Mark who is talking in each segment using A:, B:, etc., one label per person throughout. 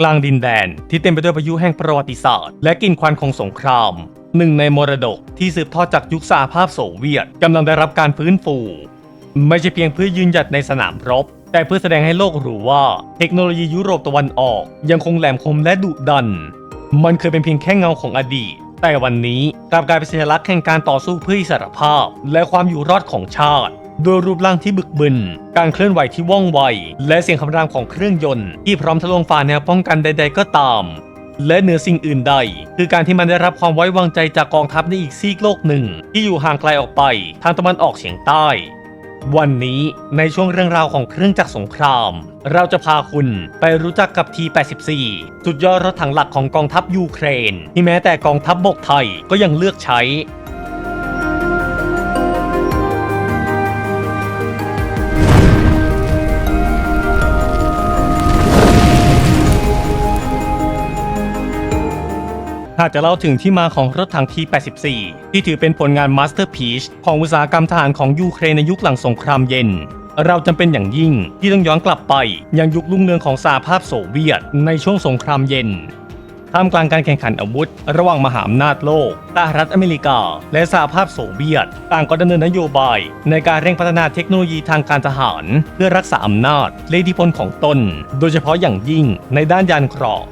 A: กลางดินแดน ที่เต็มไปด้วยพายุแห่งประวัติศาสตร์ และกลิ่นควันของสงครามหนึ่งในมรดกที่สืบทอดจากยุคสหภาพโซเวียตกำลังได้รับการฟื้นฟู ไม่ใช่เพียงเพื่อยืนหยัดในสนามรบ แต่เพื่อแสดงให้โลกรู้ว่า เทคโนโลยียุโรปตะวันออก ยังคงแหลมคมและดุดัน มันเคยเป็นเพียงแค่เงาของอดีต แต่วันนี้กลับกลายเป็นสัญลักษณ์แห่งการต่อสู้เพื่ออิสรภาพ และความอยู่รอดของชาติ โดยรูปร่างที่บึกบึน การเคลื่อนไหวที่ว่องไว และเสียงคำรามของเครื่องยนต์ ที่พร้อมทะลวงฝ่าแนวป้องกันใด ๆ ก็ตาม และเหนือสิ่งอื่นใด คือการที่มันได้รับความไว้วางใจจากกองทัพในอีกซีกโลกหนึ่ง ที่อยู่ห่างไกลออกไปทางตะวันออกเฉียงใต้ วันนี้ในช่วงเรื่องราวของเครื่องจักรสงคราม เราจะพาคุณไปรู้จักกับ T-84 สุดยอดรถถังหลักของกองทัพยูเครน ที่แม้แต่กองทัพบบกไทยก็ยังเลือกใช้ หากจะเล่าถึงที่มาของรถถัง T-84 ที่ถือเป็นผลงานมาสเตอร์พีชของอุตสาหกรรมทหารของยูเครนในยุคหลังสงครามเย็น เราจำเป็นอย่างยิ่งที่ต้องย้อนกลับไป ยังยุครุ่งเรืองของสหภาพโซเวียตในช่วงสงครามเย็นท่ามกลางการแข่งขันอาวุธ ระหว่างมหาอำนาจโลกสหรัฐอเมริกา และสหภาพโซเวียต ต่างก็ดำเนินนโยบาย ในการเร่งพัฒนาเทคโนโลยีทางการทหาร เพื่อรักษาอำนาจและอิทธิพลของตน โดยเฉพาะอย่างยิ่งในด้านยานเกราะ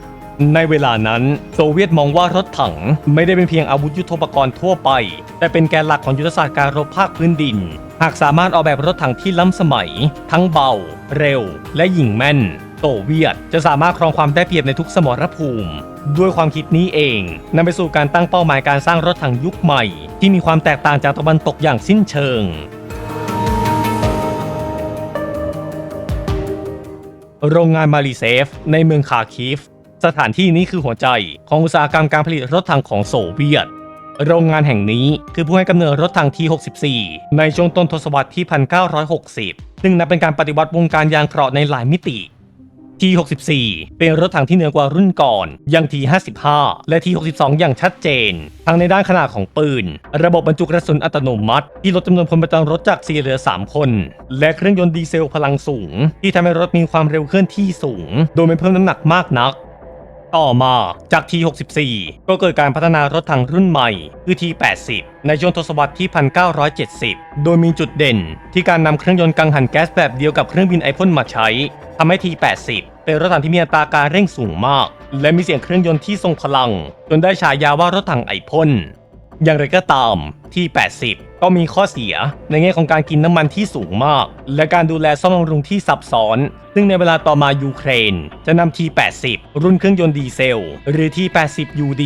A: ในเวลานั้นโซเวียตมองว่ารถถังไม่ได้เป็นเพียงอาวุธยุทโธปกรณ์ทั่วไป แต่เป็นแกนหลักของยุทธศาสตร์การรบภาคพื้นดิน หากสามารถออกแบบรถถังที่ล้ำสมัย ทั้งเบา เร็ว และยิงแม่น โซเวียตจะสามารถครองความได้เปรียบในทุกสมรภูมิ ด้วยความคิดนี้เองนำไปสู่การตั้งเป้าหมายการสร้างรถถังยุคใหม่ ที่มีความแตกต่างจากตะวันตกอย่างสิ้นเชิงโรงงานมารีเซฟ ในเมืองคาคิฟ สถานที่นี้คือหัวใจของอุตสาหกรรมการผลิตรถถังของโซเวียต โรงงานแห่งนี้คือผู้ให้กำเนิดรถถัง T64 ในช่วงต้นทศวรรษที่ 1960 ซึ่งนับเป็นการปฏิวัติวงการยางเกราะในหลายมิติ T64 เป็นรถถังที่เหนือกว่ารุ่นก่อน อย่าง T55 และ T62 อย่างชัดเจน ทั้งในด้านขนาดของปืน ระบบบรรจุกระสุนอัตโนมัติ ที่ลดจำนวนคนประจำรถจาก 4 เหลือ 3 คน และเครื่องยนต์ดีเซลพลังสูง ที่ทำให้รถมีความเร็วเคลื่อนที่สูง โดยไม่เพิ่มน้ำหนักมากนัก ต่อมาจาก T64 ก็เกิดการพัฒนารถถังรุ่นใหม่คือ T80 ในช่วงทศวรรษที่ 1970 โดยมีจุดเด่น ที่การนำเครื่องยนต์กังหันแก๊สแบบเดียวกับเครื่องบินไอพ่นมาใช้ทำให้ T80 เป็นรถถังที่มีอัตราการเร่งสูงมาก และมีเสียงเครื่องยนต์ที่ทรงพลัง จนได้ฉายาว่ารถถังไอพ่น อย่างไรก็ตามที่ 80 ก็มีข้อเสียในแง่ของการกินน้ำมันที่สูงมาก และการดูแลซ่อมบำรุงที่ซับซ้อน ซึ่งในเวลาต่อมายูเครน จะนำ T80 รุ่นเครื่องยนต์ดีเซล หรือ T80UD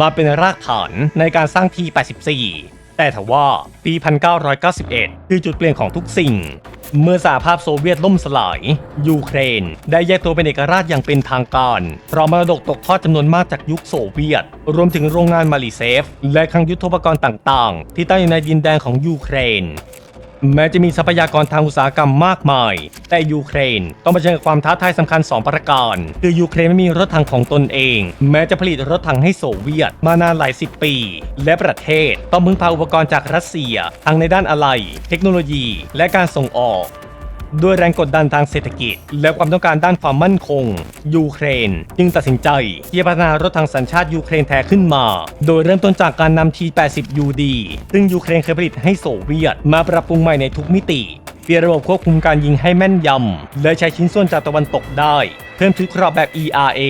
A: มาเป็นรากฐานในการสร้าง T84 แต่ทว่าปี 1991 คือจุดเปลี่ยนของทุกสิ่ง เมื่อสหภาพโซเวียตล่มสลาย ยูเครน ได้แยกตัวเป็นเอกราชอย่างเป็นทางการเพราะมรดกตกทอดจำนวนมากจากยุคโซเวียต รวมถึงโรงงานมาริเซฟ และคลังยุทโธปกรณ์ต่างๆ ที่ตั้งอยู่ในดินแดนของยูเครน แม้จะมีทรัพยากรทางอุตสาหกรรมมากมาย แต่ยูเครนต้องเผชิญกับความท้าทายสำคัญ 2 ประการ คือยูเครนไม่มีรถถังของตนเอง แม้จะผลิตรถถังให้โซเวียต มานานหลายสิบปี และประเทศต้องพึ่งพาอุปกรณ์จากรัสเซียทั้งในด้านอะไหล่เทคโนโลยี และการส่งออก ด้วยแรงกดดันทางเศรษฐกิจ และความต้องการด้านความมั่นคง ยูเครน จึงตัดสินใจที่จะพัฒนารถถังสัญชาติยูเครนแท้ขึ้นมา โดยเริ่มต้นจากการนำ T80UD ซึ่งยูเครนเคยผลิตให้โซเวียต มาปรับปรุงใหม่ในทุกมิติเปลี่ยนระบบควบคุมการยิงให้แม่นยำ และใช้ชิ้นส่วนจากตะวันตกได้ เพิ่มชุดกรอบแบบ ERA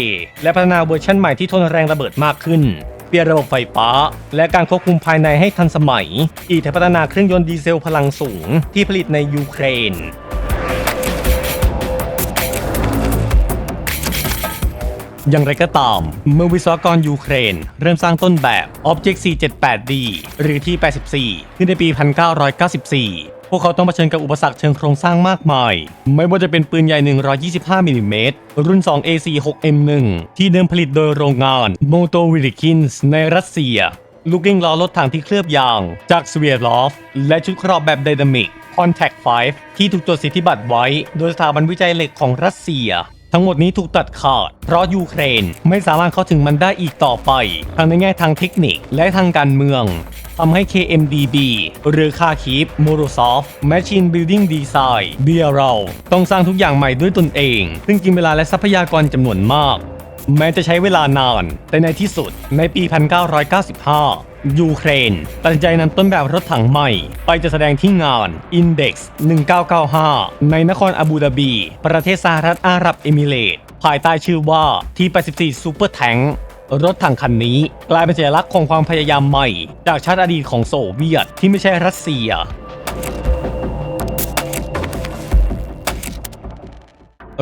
A: และพัฒนาเวอร์ชันใหม่ที่ทนแรงระเบิดมากขึ้น เปลี่ยนระบบไฟฟ้า และการควบคุมภายในให้ทันสมัย อีกทั้งพัฒนาเครื่องยนต์ดีเซลพลังสูงที่ผลิตในยูเครน อย่างไรก็ตาม เมื่อวิศวกรยูเครน เริ่มสร้างต้นแบบ Object C78D หรือที่ 84 ขึ้นในปี 1994พวกเขาต้องเผชิญกับอุปสรรคเชิงโครงสร้างมากมาย ไม่ว่าจะเป็นปืนใหญ่ 125มิลลิเมตรรุ่น 2 AC6M1 ที่เดิมผลิตโดยโรงงาน m o t o w i l k i n s ในรัสเซีย ลูกเล่งล้อรถถังที่เคลือบยาง จากสเวียลอฟ และชุดครอบแบบไดนามิก Contact 5 ที่ถูกจดสิทธิบัตรไว้ โดยสถาบันวิจัยเหล็กของรัสเซีย ทั้งหมดนี้ถูกตัดขาด เพราะยูเครนไม่สามารถเข้าถึงมันได้อีกต่อไป ทั้งในแง่ทางเทคนิคและทางการเมืองทำให้ KMDB หรือคาคีฟ m o r o s o f t Machine Building Design b r ต้องสร้างทุกอย่างใหม่ด้วยตนเอง ซึ่งกินเวลาและทรัพยากรจำนวนมาก แม้จะใช้เวลานาน แต่ในที่สุดในปี 1995 ยูเครนตัดสินใจนำต้นแบบรถถังใหม่ ไปจะแสดงที่งาน Index 1995 ในนครอาบูดาบี ประเทศสหรัฐอาหรับเอมิเรตส์ภายใต้ชื่อว่า T84 Super Tank รถถังคันนี้กลายเป็นสัญลักษณ์ของความพยายามใหม่ จากชาติอดีตของโซเวียตที่ไม่ใช่รัสเซีย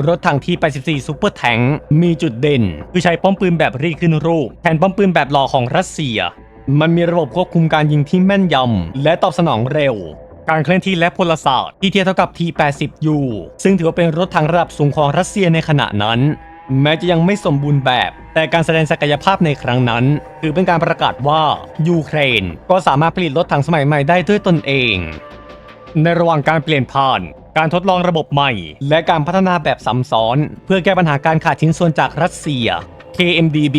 A: รถถังที่84ซูเปอร์แทงมีจุดเด่น คือใช้ป้อมปืนแบบรีขึ้นรูป แทนป้อมปืนแบบหล่อของรัสเซีย มันมีระบบควบคุมการยิงที่แม่นยำ และตอบสนองเร็ว การเคลื่อนที่และพลศาสตร์ที่เทียบเท่ากับ T80U ซึ่งถือว่าเป็นรถถังระดับสูงของรัสเซียในขณะนั้น แม้จะยังไม่สมบูรณ์แบบ แต่การแสดงศักยภาพในครั้งนั้น ถือเป็นการประกาศว่ายูเครน ก็สามารถผลิตรถถังสมัยใหม่ได้ด้วยตนเอง ในระหว่างการเปลี่ยนผ่านการทดลองระบบใหม่ และการพัฒนาแบบซ้ำซ้อน เพื่อแก้ปัญหาการขาดชิ้นส่วนจากรัสเซีย KMDB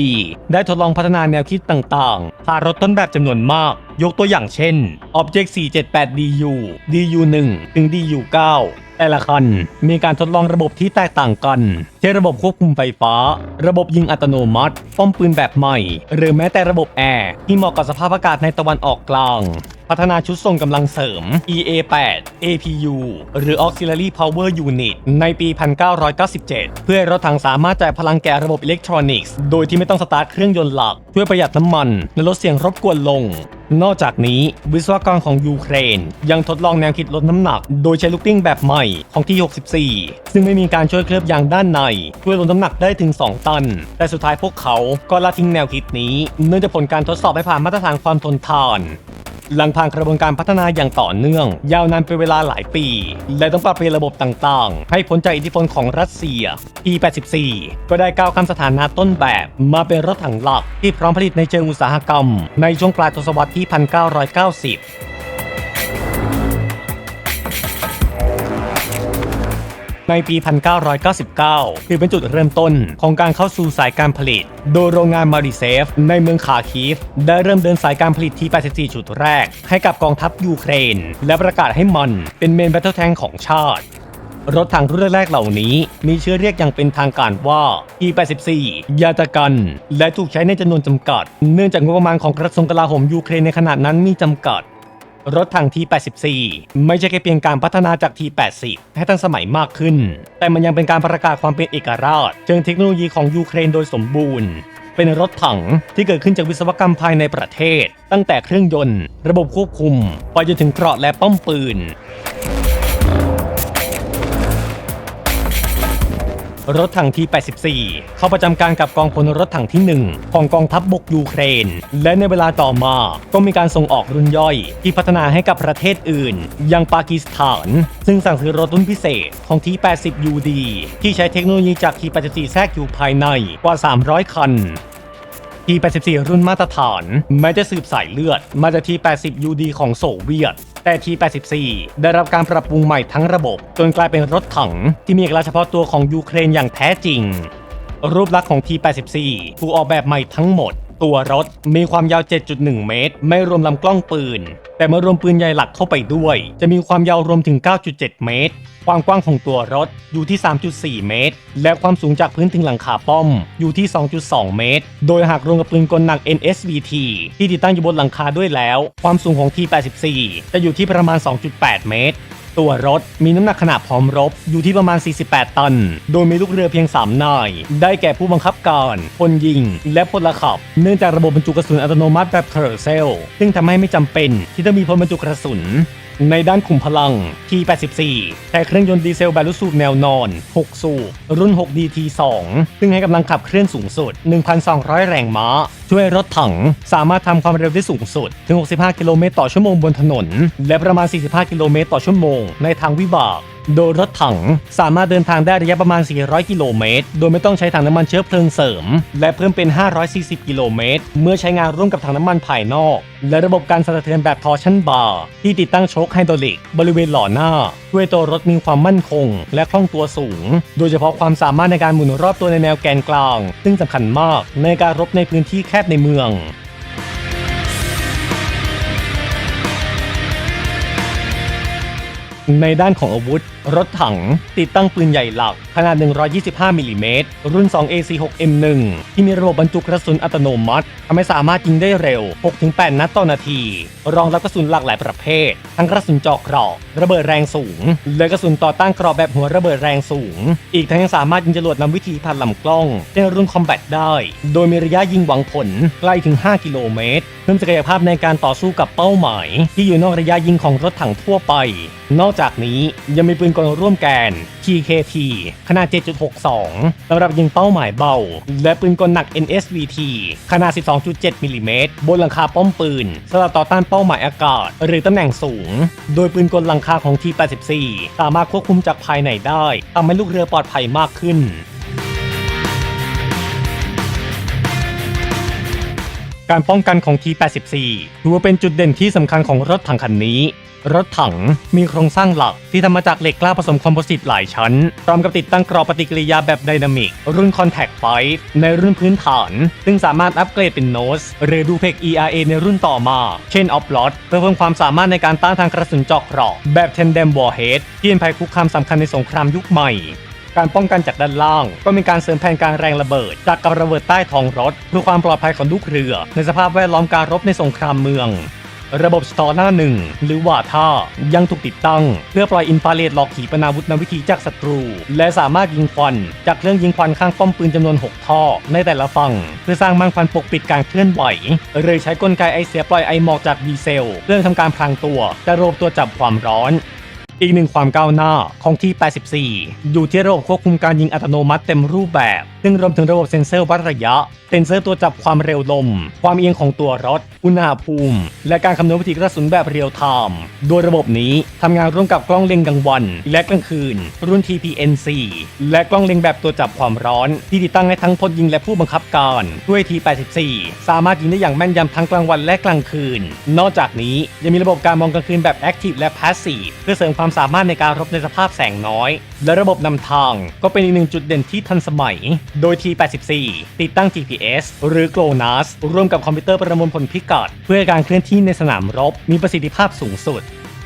A: ได้ทดลองพัฒนาแนวคิดต่างๆ ผ่านรถต้นแบบจำนวนมาก ยกตัวอย่างเช่น Object 478 DU DU1 ถึง DU9 แต่ละคันมีการทดลองระบบที่แตกต่างกัน เช่นระบบควบคุมไฟฟ้า ระบบยิงอัตโนมัติป้อมปืนแบบใหม่ หรือแม้แต่ระบบแอร์ที่เหมาะกับสภาพอากาศในตะวันออกกลาง พัฒนาชุดส่งกำลังเสริม EA8 APU หรือ Auxiliary Power Unit ในปี 1997 เพื่อรถถังสามารถจ่ายพลังแก่ระบบอิเล็กทรอนิกส์ โดยที่ไม่ต้องสตาร์ทเครื่องยนต์หลัก ช่วยประหยัดน้ำมัน และลดเสียงรบกวนลง นอกจากนี้วิศวกรของยูเครน ยังทดลองแนวคิดลดน้ำหนัก โดยใช้ลูกติ้งแบบใหม่ของที่ 64 ซึ่งไม่มีการช่วยเคลือบยางด้านในช่วยลดน้ำหนักได้ถึง 2 ตัน แต่สุดท้ายพวกเขาก็ละทิ้งแนวคิดนี้ เนื่องจากผลการทดสอบไม่ผ่านมาตรฐานความทนทาน หลังผ่านกระบวนการพัฒนาอย่างต่อเนื่อง ยาวนานเป็นเวลาหลายปี และต้องปรับเปลี่ยนระบบต่างๆ ให้พ้นจากอิทธิพลของรัสเซีย E84 ก็ได้ก้าวข้ามสถานะต้นแบบมาเป็นรถถังหลักที่พร้อมผลิตในเชิงอุตสาหกรรม ในช่วงปลายทศวรรษที่ 1990 ในปี 1999 ถือเป็นจุดเริ่มต้นของการเข้าสู่สายการผลิต โดยโรงงานมาริเซฟ ในเมืองคาคีฟ ได้เริ่มเดินสายการผลิตที่ 84 จุดแรก ให้กับกองทัพยูเครน และประกาศให้มันเป็นเมนแบตเทิลแทงของชาติรถถังรุ่นแรกเหล่านี้ มีชื่อเรียกอย่างเป็นทางการว่า E84 ยาตากัน และถูกใช้ในจำนวนจำกัด เนื่องจากงบประมาณของกระทรวงกลาโหมยูเครนในขณะนั้นมีจำกัด รถถัง T84 ไม่ใช่แค่เพียงการพัฒนาจาก T80 ให้ทันสมัยมากขึ้น แต่มันยังเป็นการประกาศความเป็นเอกราช เชิงเทคโนโลยีของยูเครนโดยสมบูรณ์ เป็นรถถังที่เกิดขึ้นจากวิศวกรรมภายในประเทศ ตั้งแต่เครื่องยนต์ ระบบควบคุม ไปจนถึงเกราะและป้อมปืน รถถังที่ 84 เข้าประจำการกับกองพลรถถังที่ 1 ของกองทัพบบกยูเครน และในเวลาต่อมาก็มีการส่งออกรุ่นย่อย ที่พัฒนาให้กับประเทศอื่น อย่างปากีสถาน ซึ่งสั่งซื้อรถรุ่นพิเศษของที่ 80 UD ที่ใช้เทคโนโลยีจากที่84แทรกอยู่ภายในกว่า 300 คัน T84 รุ่นมาตรฐานแม้จะสืบสายเลือด มาจาก T80 UD ของโซเวียต แต่ T84 ได้รับการปรับปรุงใหม่ทั้งระบบ จนกลายเป็นรถถัง ที่มีเอกลักษณ์เฉพาะตัวของยูเครนอย่างแท้จริง รูปลักษณ์ของ T84 ถูกออกแบบใหม่ทั้งหมด ตัวรถ มีความยาว 7.1 เมตร ไม่รวมลำกล้องปืน แต่เมื่อรวมปืนใหญ่หลักเข้าไปด้วย จะมีความยาวรวมถึง 9.7 เมตร ความกว้างของตัวรถอยู่ที่ 3.4 เมตร และความสูงจากพื้นถึงหลังคาป้อม อยู่ที่ 2.2 เมตร โดยหากรวมกับปืนกลหนัก NSVT ที่ติดตั้งอยู่บนหลังคาด้วยแล้ว ความสูงของ T84 จะอยู่ที่ประมาณ 2.8 เมตร ตัวรถมีน้ำหนักขนาดพร้อมรบอยู่ที่ประมาณ 48 ตัน โดยมีลูกเรือเพียง 3 นาย ได้แก่ผู้บังคับการพลยิง และพลขับ เนื่องจากระบบบรรจุกระสุนอัตโนมัติแบบเคอร์เซล ซึ่งทำให้ไม่จำเป็นที่ต้องมีพลบรรจุกระสุนในด้านขุมพลัง T84 ใช้เครื่องยนต์ดีเซลแบบลูกสูบแนวนอน 6 สูบรุ่น 6DT2 ซึ่งให้กำลังขับเคลื่อนสูงสุด 1,200 แรงม้า ช่วยรถถัง สามารถทำความเร็วได้สูงสุด ถึง 65 กิโลเมตรต่อชั่วโมงบนถนน และประมาณ 45 กิโลเมตรต่อชั่วโมงในทางวิบากโดยรถถังสามารถเดินทางได้ระยะประมาณ 400 กิโลเมตร โดยไม่ต้องใช้ถังน้ำมันเชื้อเพลิงเสริม และเพิ่มเป็น 540 กิโลเมตร เมื่อใช้งานร่วมกับถังน้ำมันภายนอก และระบบการสั่นสะเทือนแบบทอร์ชันบาร์ที่ติดตั้งโชคไฮดรอลิก บริเวณหล่อหน้าช่วยตัวรถมีความมั่นคง และคล่องตัวสูง โดยเฉพาะความสามารถในการหมุนรอบตัวในแนวแกนกลาง ซึ่งสำคัญมากในการรบในพื้นที่แคบในเมืองในด้านของอาวุธรถถัง ติดตั้งปืนใหญ่หลัก ขนาด 125 มิลลิเมตร รุ่น 2AC6M1 ที่มีระบบบรรจุกระสุนอัตโนมัติทำให้สามารถยิงได้เร็ว 6-8 นัดต่อนาที รองรับกระสุนหลากหลายประเภท ทั้งกระสุนเจาะเกราะระเบิดแรงสูง และกระสุนต่อต้านเกราะแบบหัวระเบิดแรงสูง อีกทั้งยังสามารถยิงจรวดนำวิถีผ่านลำกล้องในรุ่นคอมแบทได้ โดยมีระยะยิงหวังผลไกลถึง 5 กิโลเมตร เพิ่มศักยภาพในการต่อสู้กับเป้าหมาย ที่อยู่นอกระยะยิงของรถถังทั่วไป นอกจากนี้ยังมีปืนกลร่วมแกน TKT ขนาด 7.62สำหรับยิงเป้าหมายเบา และปืนกลหนัก NSVT ขนาด 12.7มิลลิเมตรบนหลังคาป้อมปืนสำหรับต่อต้านเป้าหมายอากาศ หรือตำแหน่งสูง โดยปืนกลหลังคาของ T84 สามารถควบคุมจากภายในได้ทำให้ลูกเรือปลอดภัยมากขึ้นการป้องกันของ T84 ถือว่าเป็นจุดเด่นที่สำคัญของรถถังคันนี้ รถถังมีโครงสร้างหลักที่ทำมาจากเหล็กกล้าผสมคอมโพสิตหลายชั้น พร้อมกับติดตั้งกรอบปฏิกิริยาแบบไดนามิก รุ่น Contact 5ในรุ่นพื้นฐาน ซึ่งสามารถอัปเกรดเป็น Nose หรือ Duplex ERA ในรุ่นต่อมา เช่น Off Lot เพื่อเพิ่มความสามารถในการต้านทางกระสุนเจาะเกราะแบบ Tandem Warhead ที่เป็นภัยคุกคามสำคัญในสงครามยุคใหม่การป้องกันจากด้านล่าง ก็มีการเสริมแผนการแรงระเบิด จากกับระเบิดใต้ท้องรถ เพื่อความปลอดภัยของลูกเรือ ในสภาพแวดล้อมการรบในสงครามเมือง ระบบสตอร์หน้าหนึ่งหรือว่าท่ายังถูกติดตั้ง เพื่อปล่อยอินฟราเรดหลอกขีปนาวุธนวิธีจากศัตรู และสามารถยิงควัน จากเครื่องยิงควันข้างป้อมปืนจำนวน 6 ท่อ ในแต่ละฝั่ง เพื่อสร้างม่านควันปกปิดการเคลื่อนไหวหรือใช้กลไกไอเสียปล่อยไอหมอกจากดีเซล เพื่อทำการพรางตัวจะระบบตัวจับความร้อน อีกหนึ่งความก้าวหน้าของที่ 84 อยู่ที่ระบบควบคุมการยิงอัตโนมัติเต็มรูปแบบ ซึ่งรวมถึงระบบเซ็นเซอร์วัดระยะ เซ็นเซอร์ตัวจับความเร็วลม ความเอียงของตัวรถ อุณหภูมิ และการคำนวณวิธีกระสุนแบบเรียลไทม์โดยระบบนี้ทำงานร่วมกับกล้องเล็งกลางวัน และกลางคืน รุ่น TPNC และกล้องเล็งแบบตัวจับความร้อน ที่ติดตั้งให้ทั้งพลยิงและผู้บังคับการด้วย T84 สามารถยิงได้อย่างแม่นยำทั้งกลางวันและกลางคืน นอกจากนี้ยังมีระบบการมองกลางคืนแบบ Active และ Passive เพื่อเสริมความสามารถในการรบในสภาพแสงน้อย และระบบนำทางก็เป็นอีกหนึ่งจุดเด่นที่ทันสมัย โดย T84 ติดตั้ง GPS หรือ GLONASS ร่วมกับคอมพิวเตอร์ประมวลผลพิกัด เพื่อการเคลื่อนที่ในสนามรบ มีประสิทธิภาพสูงสุด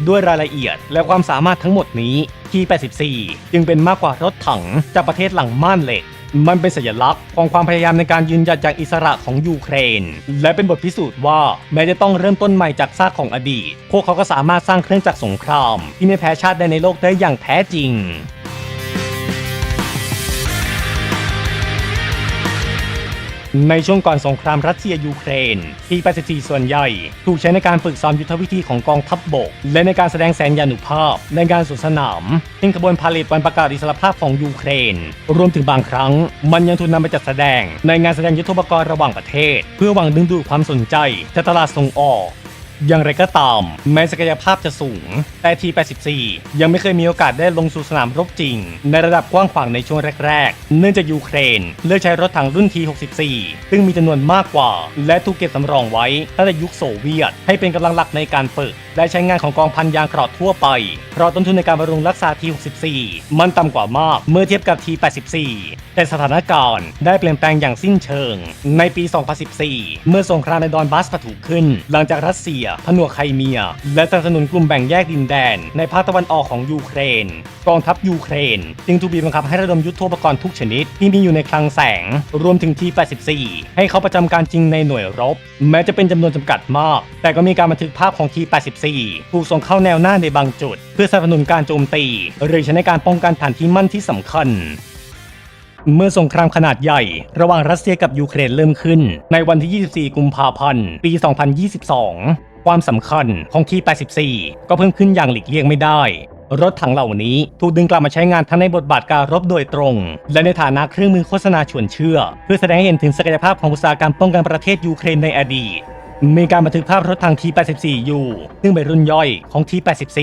A: ด้วยรายละเอียดและความสามารถทั้งหมดนี้ T84 จึงเป็นมากกว่ารถถังจากประเทศหลังม่านเหล็ก มันเป็นสัญลักษณ์ของความพยายามในการยืนหยัดจากอิสระของยูเครน และเป็นบทพิสูจน์ว่าแม้จะต้องเริ่มต้นใหม่จากซากของอดีต พวกเขาก็สามารถสร้างเครื่องจักรสงคราม ที่ไม่แพ้ชาติใดในโลกได้อย่างแท้จริง ในช่วงก่อนสงครามรัสเซียยูเครนที84ส่วนใหญ่ ถูกใช้ในการฝึกซ้อมยุทธวิธีของกองทัพบบก และในการแสดงแสนยานุภาพ ในการสวนสนามซึ่งขบวนพาเลทวันประกาศอิสรภาพของยูเครน รวมถึงบางครั้ง มันยังถูกนำไปจัดแสดง ในงานแสดงยุทธปกรณ์ระหว่างประเทศ เพื่อหวังดึงดูดความสนใจจากตลาดส่งออก อย่างไรก็ตามแม้ศักยภาพจะสูง แต่ที 84 ยังไม่เคยมีโอกาสได้ลงสู่สนามรบจริง ในระดับกว้างขวางในช่วงแรก ๆ เนื่องจากยูเครน เลือกใช้รถถังรุ่น T64 ซึ่งมีจำนวนมากกว่า และถูกเก็บสำรองไว้ตั้งแต่ยุคโซเวียต ให้เป็นกำลังหลักในการฝึก และใช้งานของกองพันยางเกราะทั่วไป เพราะต้นทุนในการบำรุงรักษา T64 มันต่ำกว่ามากเมื่อเทียบกับ T84 แต่สถานการณ์ได้เปลี่ยนแปลงอย่างสิ้นเชิง ในปี 2014 เมื่อสงครามในดอนบัสปะทุขึ้น หลังจากรัสเซียผนวกไครเมีย และสนับสนุนกลุ่มแบ่งแยกดินแดน ในภาคตะวันออกของยูเครน กองทัพยูเครน จึงถูกบีบบังคับให้ระดมยุทโธปกรณ์ทุกชนิดที่มีอยู่ในคลังแสง รวมถึง T84 ให้เขาประจำการจริงในหน่วยรบ แม้จะเป็นจำนวนจำกัดมาก แต่ก็มีการบันทึกภาพของ T84 ถูกส่งเข้าแนวหน้าในบางจุด เพื่อสนับสนุนการโจมตี หรือใช้ในการป้องกันฐานที่มั่นที่สำคัญเมื่อสงครามขนาดใหญ่ ระหว่างรัสเซียกับยูเครนเริ่มขึ้น ในวันที่ 24 กุมภาพันธ์ ปี 2022 ความสำคัญของที84 ก็เพิ่มขึ้นอย่างหลีกเลี่ยงไม่ได้ รถถังเหล่านี้ถูกดึงกลับมาใช้งานทั้งในบทบาทการรบโดยตรง และในฐานะเครื่องมือโฆษณาชวนเชื่อ เพื่อแสดงให้เห็นถึงศักยภาพของอุตสาหกรรมป้องกันประเทศยูเครนในอดีตมีการบันทึกภาพรถถัง T84 อยู่ ซึ่งเป็นรุ่นย่อยของ T84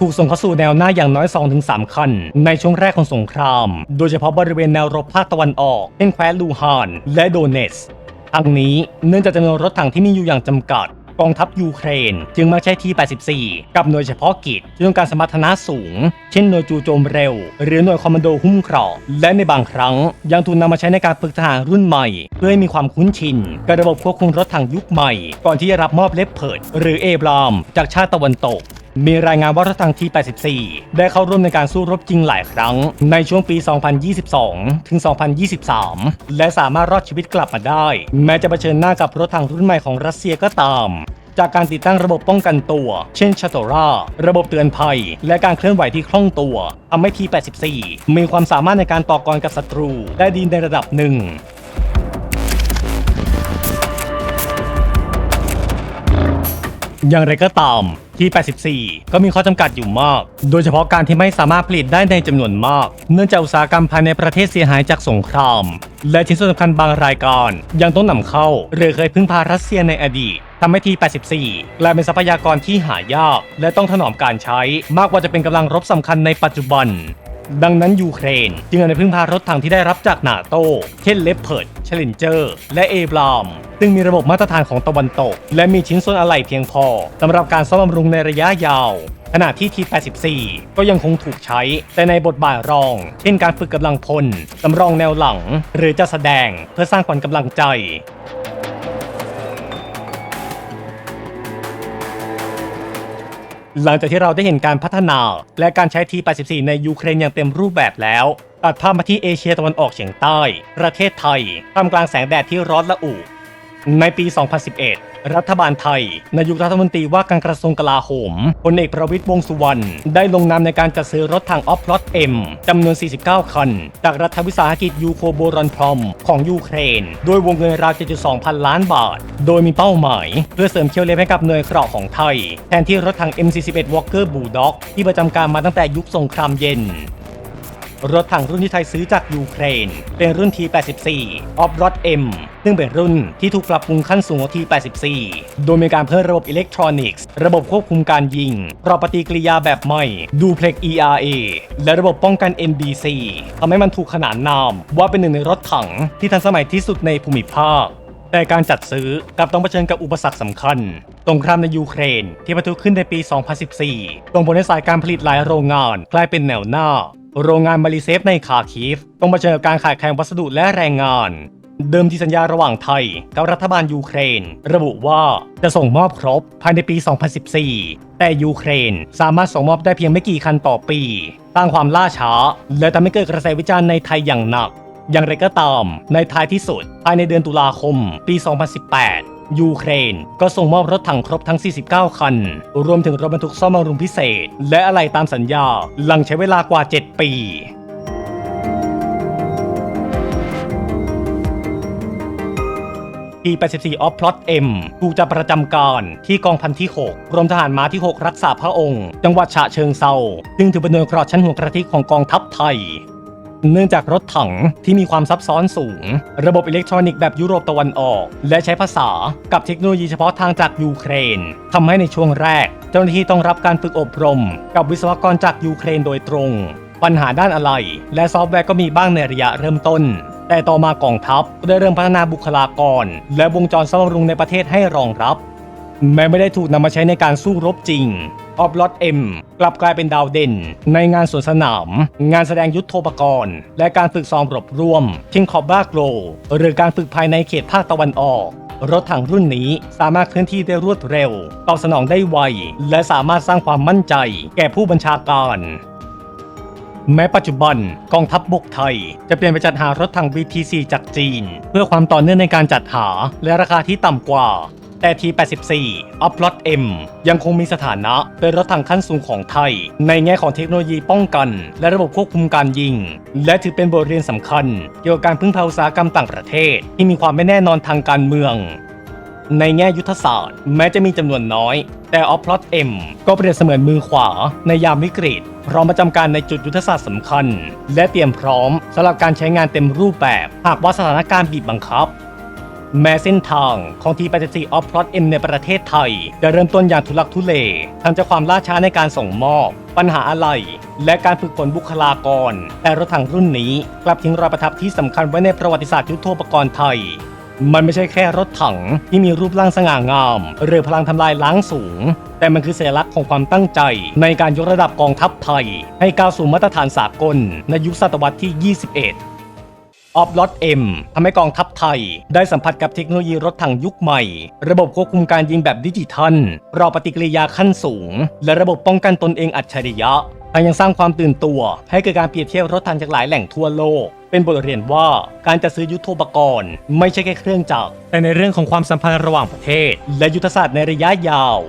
A: ถูกส่งเข้าสู่แนวหน้าอย่างน้อย 2-3 คัน ในช่วงแรกของสงคราม โดยเฉพาะบริเวณแนวรบภาคตะวันออกเช่นแคว้นลูฮานและโดเนสทั้งนี้เนื่องจากจำนวนรถถังที่มีอยู่อย่างจำกัด กองทัพยูเครน จึงมักใช้ที 84 กับหน่วยเฉพาะกิจที่ต้องการสมรรถนะสูง เช่นหน่วยจู่โจมเร็ว หรือหน่วยคอมมานโดหุ้มเกราะและในบางครั้ง ยังถูกนำมาใช้ในการฝึกทหารรุ่นใหม่ เพื่อให้มีความคุ้นชินกับระบบควบคุมรถถังยุคใหม่ ก่อนที่จะรับมอบเลปเพิร์ดหรือเอบราม จากชาติตะวันตก มีรายงานว่ารถถังที่ 84 ได้เข้าร่วมในการสู้รบจริงหลายครั้ง ในช่วงปี 2022 ถึง 2023 และสามารถรอดชีวิตกลับมาได้ แม้จะเผชิญหน้ากับรถถังรุ่นใหม่ของรัสเซียก็ตามจากการติดตั้งระบบป้องกันตัว เช่นชัตโตราระบบเตือนภัย และการเคลื่อนไหวที่คล่องตัวทำให้ที84 มีความสามารถในการต่อกรกับศัตรู ได้ดีในระดับหนึ่งอย่างไรก็ตาม ที่ 84 ก็มีข้อจำกัดอยู่มาก โดยเฉพาะการที่ไม่สามารถผลิตได้ในจำนวนมาก เนื่องจากอุตสาหกรรมภายในประเทศเสียหายจากสงคราม และชิ้นส่วนสำคัญบางรายการยังต้องนำเข้า หรือเคยพึ่งพารัสเซียในอดีตทำให้ที 84 กลายเป็นทรัพยากรที่หายาก และต้องถนอมการใช้ มากกว่าจะเป็นกำลังรบสำคัญในปัจจุบัน ดังนั้นยูเครน จึงเอาไปพึ่งพารถถังที่ได้รับจากนาโต เช่นเลปเพิร์ดเชลินเจอร์ และเอบรามซึ่งมีระบบมาตรฐานของตะวันตก และมีชิ้นส่วนอะไหล่เพียงพอสำหรับการซ่อมบำรุงในระยะยาว ขณะที่ที84 ก็ยังคงถูกใช้ แต่ในบทบาทรอง เช่นการฝึกกำลังพลสำรองแนวหลัง หรือจะแสดงเพื่อสร้างขวัญกำลังใจ หลังจากที่เราได้เห็นการพัฒนา และการใช้ที84ในยูเครนอย่างเต็มรูปแบบแล้วตัดภาพมาที่เอเชียตะวันออกเฉียงใต้ ประเทศไทยท่ามกลางแสงแดดที่ร้อนละอุ ในปี 2011 รัฐบาลไทย นายกรัฐมนตรีว่าการกระทรวงกลาโหมพลเอกประวิตรวงสุวรรณ ได้ลงนามในการจัดซื้อรถถังออฟรอดเอ็มจำนวน 49 คัน จากรัฐวิสาหกิจยูโคโบรอนพรอมของยูเครน โดยวงเงินราว 7.2 พันล้านบาท โดยมีเป้าหมาย เพื่อเสริมเคียวเล็บให้กับหน่วยเกราะของไทย แทนที่รถถัง M41 Walker Bulldog ที่ประจำการมาตั้งแต่ยุคสงครามเย็น รถถังรุ่นที่ไทยซื้อจากยูเครน เป็นรุ่น T84 ออฟรอด M ซึ่งเป็นรุ่นที่ถูกปรับปรุงขั้นสูงกว่า T84 โดยมีการเพิ่มระบบอิเล็กทรอนิกส์ ระบบควบคุมการยิงปรับปฏิกิริยาแบบใหม่ Duplex ERA และระบบป้องกัน NBC ทำให้มันถูกขนานนาม ว่าเป็นหนึ่งในรถถังที่ทันสมัยที่สุดในภูมิภาคแต่การจัดซื้อกลับต้องเผชิญกับอุปสรรคสำคัญ สงครามในยูเครนที่ประทุขึ้นในปี 2014ส่งผลให้สายการผลิตหลายโรงงานกลายเป็นแนวหน้า โรงงานมาริเซฟในคาคีฟ ต้องเผชิญกับการขาดแคลนวัสดุและแรงงาน เดิมที่สัญญาระหว่างไทย กับรัฐบาลยูเครน ระบุว่าจะส่งมอบครบภายในปี 2014 แต่ยูเครนสามารถส่งมอบได้เพียงไม่กี่คันต่อปีสร้างความล่าช้า และทำให้เกิดกระแสวิจารณ์ในไทยอย่างหนัก อย่างไรก็ตาม ในท้ายที่สุด ภายในเดือนตุลาคม ปี 2018 ยูเครน ก็ส่งมอบรถถังครบทั้ง 49 คัน รวมถึงรถบรรทุกซ่อมบำรุงพิเศษ และอะไหล่ตามสัญญา หลังใช้เวลากว่า 7 ปีปี84ออฟพลอต M ถูกจับประจำการที่กองพันที่ 6 กรมทหารม้าที่ 6 รักษาพระองค์ จังหวัดฉะเชิงเซาซึ่งถือเป็นหน่วยกรอดชั้นหัวกระทิของกองทัพไทย เนื่องจากรถถังที่มีความซับซ้อนสูง ระบบอิเล็กทรอนิกส์แบบยุโรปตะวันออก และใช้ภาษากับเทคโนโลยีเฉพาะทางจากยูเครนทำให้ในช่วงแรก เจ้าหน้าที่ต้องรับการฝึกอบรม กับวิศวกรจากยูเครนโดยตรง ปัญหาด้านอะไหล่และซอฟต์แวร์ก็มีบ้างในระยะเริ่มต้น แต่ต่อมากองทัพก็ได้เริ่มพัฒนาบุคลากร และวงจรซ่อมบำรุงในประเทศให้รองรับ แม้ไม่ได้ถูกนำมาใช้ในการสู้รบจริงออฟลอตเอ็มกลับกลายเป็นดาวเด่น ในงานสวนสนาม งานแสดงยุทโธปกรณ์ และการฝึกซ้อมรบร่วมเช่นคอบบ้าโกลหรือการฝึกภายในเขตภาคตะวันออก รถถังรุ่นนี้สามารถเคลื่อนที่ได้รวดเร็ว ตอบสนองได้ไว และสามารถสร้างความมั่นใจ แก่ผู้บัญชาการ แม้ปัจจุบันกองทัพบบกไทย จะเปลี่ยนไปจัดหารถถัง BT4 จากจีน เพื่อความต่อเนื่องในการจัดหาและราคาที่ต่ำกว่า แต่ T84 อ p l o t M ยังคงมีสถานะเป็นรถถังขั้นสูงของไทย ในแง่ของเทคโนโลยีป้องกัน และระบบควบคุมการยิง และถือเป็นบทเรียนสำคัญ เกี่ยวกับการพึ่งพาอุตสาหกรรมต่างประเทศ ที่มีความไม่แน่นอนทางการเมือง ในแง่ยุทธศาสตร์ แม้จะมีจำนวนน้อย แต่ออฟพลอตเอ็มก็เปรียบเสมือนมือขวาในยามวิกฤตพร้อมประจำการในจุดยุทธศาสตร์สำคัญ และเตรียมพร้อมสำหรับการใช้งานเต็มรูปแบบ หากว่าสถานการณ์บีบบังคับ แม้เส้นทางของที84ออฟพลอตเอ็มในประเทศไทย จะเริ่มต้นอย่างทุลักทุเลทั้งจากความล่าช้าในการส่งมอบ ปัญหาอะไร และการฝึกฝนบุคลากร แต่รถถังรุ่นนี้กลับทิ้งรอยประทับที่สำคัญไว้ในประวัติศาสตร์ยุทโธปกรณ์ไทย มันไม่ใช่แค่รถถังที่มีรูปร่างสง่างาม หรือพลังทำลายล้างสูง แต่มันคือสัญลักษณ์ของความตั้งใจ ในการยกระดับกองทัพไทย ให้ก้าวสู่มาตรฐานสากลในยุคศตวรรษที่ 21 ออฟลอตเอ็มทำให้กองทัพไทย ได้สัมผัสกับเทคโนโลยีรถถังยุคใหม่ ระบบควบคุมการยิงแบบดิจิทัล รอปฏิกิริยาขั้นสูง และระบบป้องกันตนเองอัจฉริยะทั้งยังสร้างความตื่นตัว ให้เกิดการเปรียบเทียบรถถังจากหลายแหล่งทั่วโลก เป็นบทเรียนว่าการจะซื้อยุทโธปกรณ์ ไม่ใช่แค่เครื่องจักรแต่ในเรื่องของความสัมพันธ์ระหว่างประเทศ และยุทธศาสตร์ในระยะยาว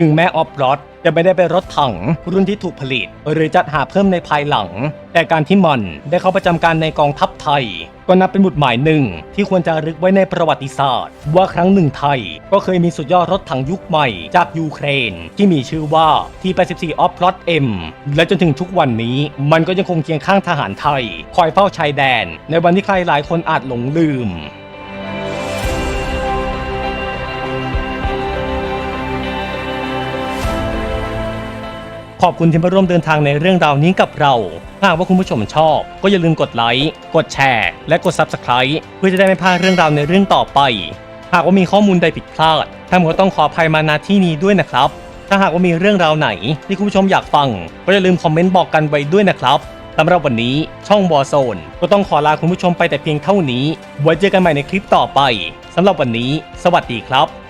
A: ถึงแม้ออฟรอด จะไม่ได้เป็นรถถังรุ่นที่ถูกผลิต หรือจัดหาเพิ่มในภายหลัง แต่การที่มันได้เข้าประจำการในกองทัพไทย ก็นับเป็นบุตรหมายหนึ่ง ที่ควรจะรึกไว้ในประวัติศาสตร์ ว่าครั้งหนึ่งไทย ก็เคยมีสุดยอดรถถังยุคใหม่จากยูเครน ที่มีชื่อว่า T84 ออฟรอด M และจนถึงทุกวันนี้ มันก็ยังคงเคียงข้างทหารไทย คอยเฝ้าชายแดน ในวันที่ใครหลายคนอาจหลงลืม ขอบคุณที่มาร่วมเดินทางในเรื่องราวนี้กับเรา หากว่าคุณผู้ชมชอบ ก็อย่าลืมกดไลค์ กดแชร์ และกด Subscribe เพื่อจะได้ไม่พลาดเรื่องราวในเรื่องต่อไป หากว่ามีข้อมูลใดผิดพลาดท่านก็ต้องขออภัยมาณที่นี้ด้วยนะครับ ถ้าหากว่ามีเรื่องราวไหนที่คุณผู้ชมอยากฟัง ก็อย่าลืมคอมเมนต์บอกกันไว้ด้วยนะครับสำหรับวันนี้ช่องวอโซน ก็ต้องขอลาคุณผู้ชมไปแต่เพียงเท่านี้ ไว้เจอกันใหม่ในคลิปต่อไปสำหรับวันนี้ สวัสดีครับ